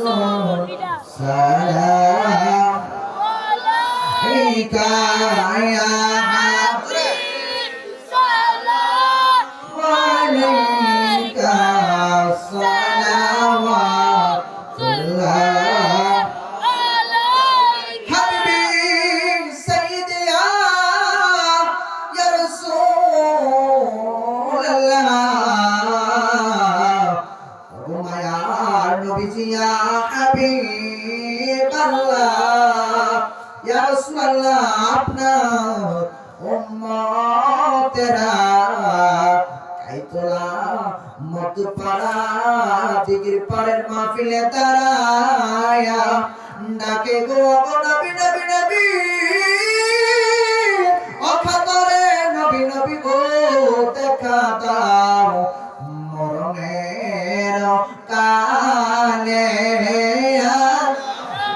রাসূল সালাম আলাইকা ইয়া আলাইকা সালাওয়াতুল্লাহ উম্মতেরা কাইতলা মত দিগির পাড়ের মাহফিলে দাঁড়ায়া ডাকে গো নবী নবী নবী। অখাতরে নবী নবী গো, দেখা দাও মরণের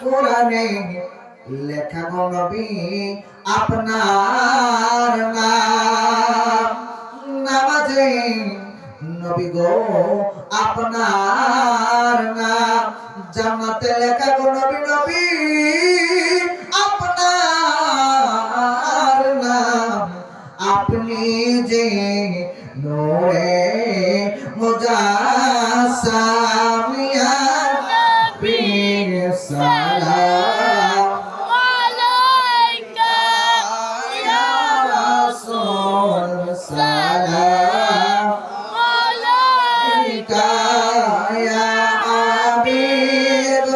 কোরআনে লেখা নবী, আপনার নাম। নামাজে নবী গো, আপনার নাম। জান্নাতে লেখা গো নবী নবী, আপনার নাম। আপনি যে নোরে সালাম আলাইকা ইয়া হাবিব।